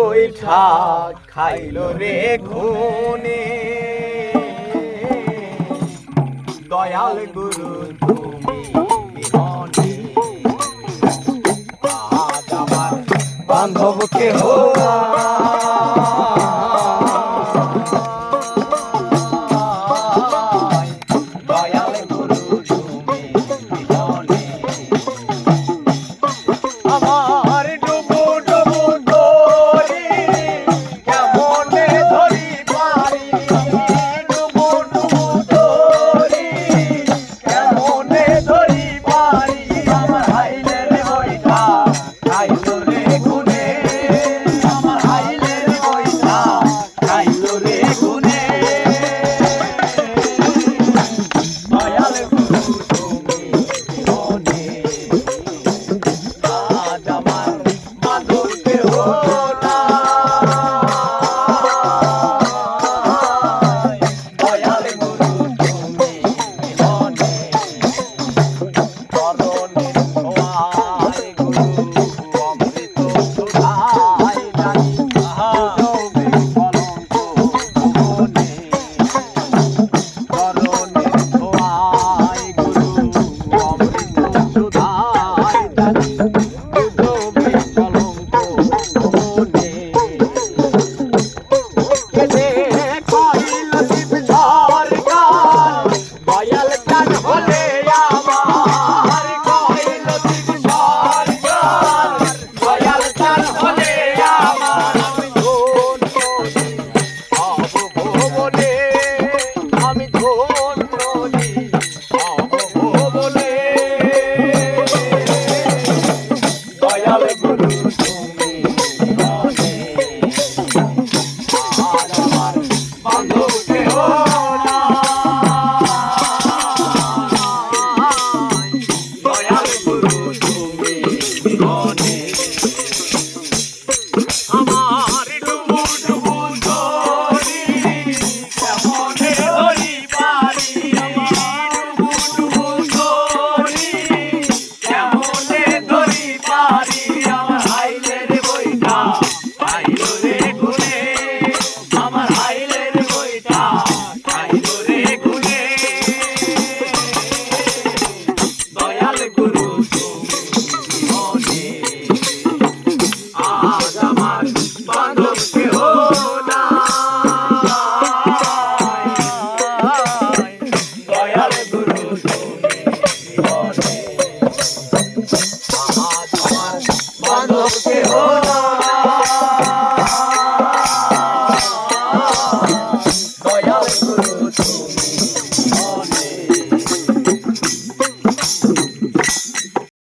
বৈঠা খাইল রে ঘুনে দয়াল গুরু তুমি বান্ধব কেহ Thank you. morning.